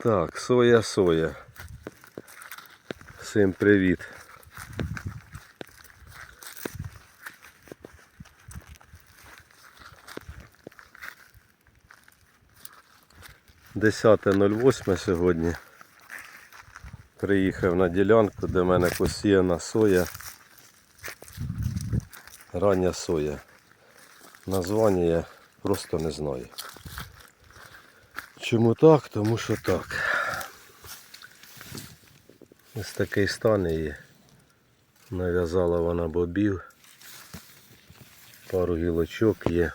Так, соя, соя. Всім привіт. Десяте сьогодні. Приїхав на ділянку, де в мене посіяна соя. Рання соя. Названня я просто не знаю. Чому так? Тому що так. Ось такий стан її. Нав'язала вона бобів. Пару гілочок є.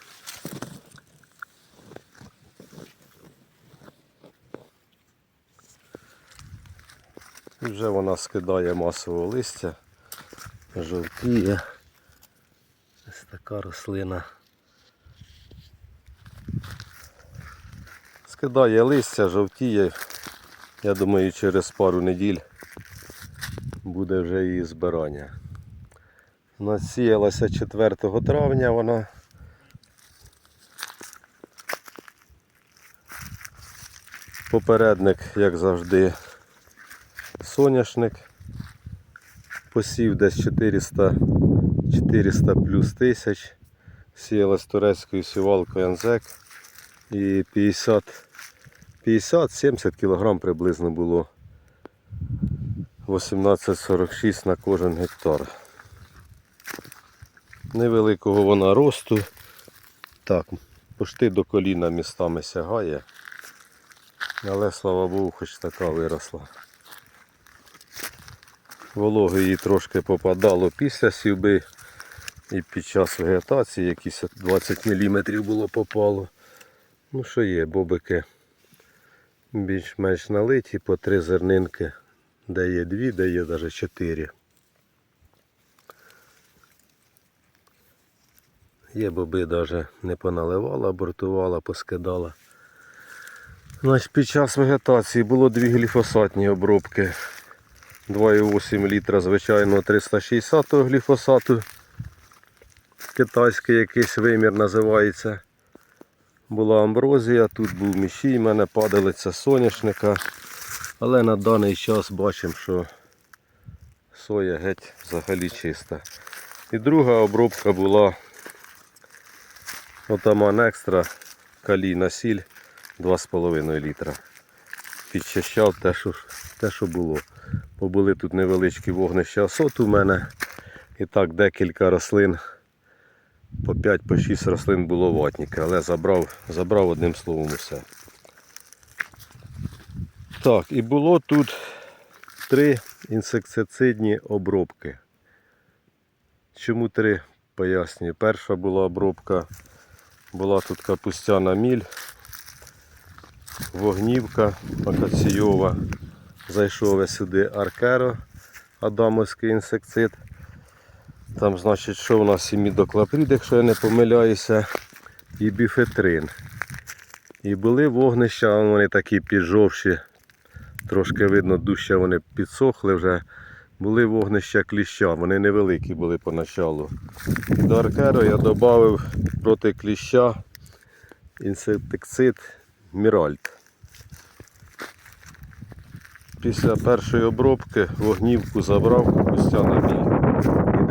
І вже вона скидає масового листя, жовтіє. Ось така рослина. Скидає листя, жовтіє. Я думаю, через пару неділь буде вже її збирання. Насіялася 4 травня вона. Попередник, як завжди, соняшник. Посів десь 400, 400 плюс тисяч. Сіялась турецькою сівалкою Анзек. І 50 50-70 кг приблизно було 18,46 на кожен гектар. Невеликого вона росту. Так, пошти до коліна містами сягає. Але слава Богу, хоч така виросла. Вологи їй трошки попадало після сівби і під час вегетації якісь 20 мм було попало. Ну що є, бобики більш-менш налиті по три зернинки, де є дві, де є навіть чотири. Є боби навіть не поналивала, абортувала, поскидала. Значить, під час вегетації було дві гліфосатні обробки. 2,8 літра звичайного 360 гліфосату. Китайський якийсь вимір називається. Була амброзія, тут був міщій, в мене падалиця соняшника. Але на даний час бачимо, що соя геть взагалі чиста. І друга обробка була отаман екстра калійна сіль 2,5 літра. Підчищав те, що, те, що було. Бо були тут невеличкі вогнища осоту у мене. І так декілька рослин по 5-6 рослин було ватніка, але забрав, забрав одним словом усе. Так, і було тут три інсектицидні обробки. Чому три? Пояснюю. Перша була обробка, була тут капустяна міль, вогнівка акаційова. Зайшов я сюди аркеро, адамовський інсектицид. Там, значить, що у нас і мідоклаприд, якщо я не помиляюся, і біфетрин. І були вогнища, вони такі піджовші, трошки видно, дужче вони підсохли вже. Були вогнища кліща, вони невеликі були поначалу. До аркеру я додав проти кліща інсектицид Міральт. Після першої обробки вогнівку забрав капустяна міль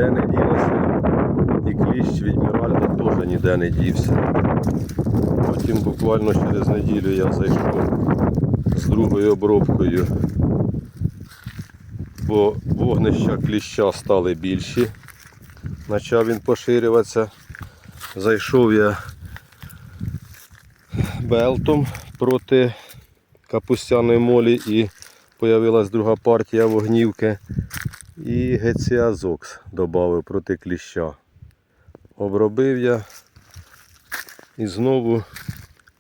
ніде не ділося. І кліщ від Міральда теж ніде не дівся. Потім буквально через неділю я зайшов з другою обробкою, бо вогнища кліща стали більші. Почав він поширюватися. Зайшов я белтом проти капустяної молі і з'явилась друга партія вогнівки. І геціазокс додав проти кліща. Обробив я і знову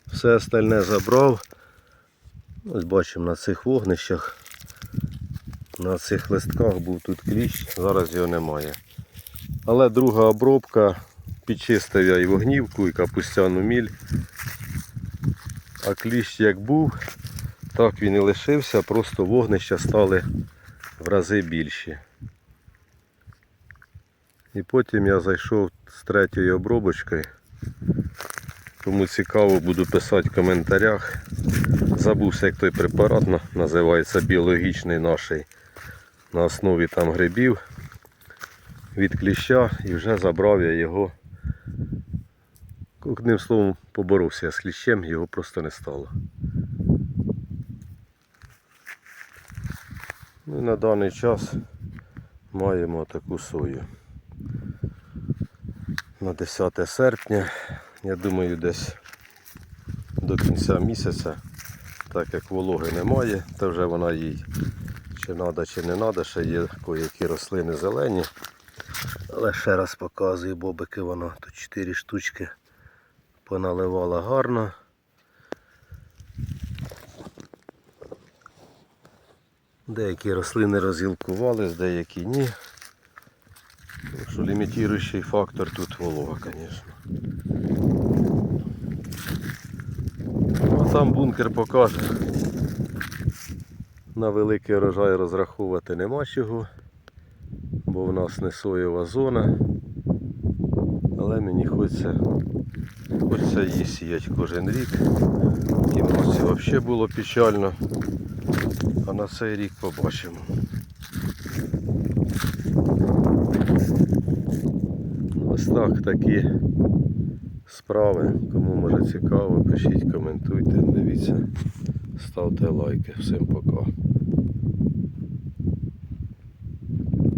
все остальне забрав. Ось бачимо на цих вогнищах. На цих листках був тут кліщ, зараз його немає. Але друга обробка, підчистив я і вогнівку, і капустяну міль. А кліщ як був, так він і лишився, просто вогнища стали в рази більші. І потім я зайшов з третьою обробочкою. Кому цікаво, буду писати в коментарях. забувся, як той препарат називається біологічний наший на основі там грибів від кліща і вже забрав я його. Одним словом, поборовся я з кліщем, його просто не стало. Ну і на даний час маємо таку сою. На 10 серпня, я думаю, десь до кінця місяця, так як вологи немає, то вже вона їй чи треба, чи не треба, ще є які рослини зелені. Але ще раз показую бобики воно. Тут 4 штучки поналивала гарно. Деякі рослини розгілкувались, деякі ні. Так що лімітуючий фактор тут волога, звісно. А там бункер покаже. На великий урожай розраховувати нема чого, бо в нас не соєва зона. Але мені хочеться, хочеться її сіяти кожен рік. В тім році взагалі було печально. А на цей рік побачимо. Ось так такі справи. Кому може цікаво, пишіть, коментуйте, дивіться, ставте лайки. Всім пока.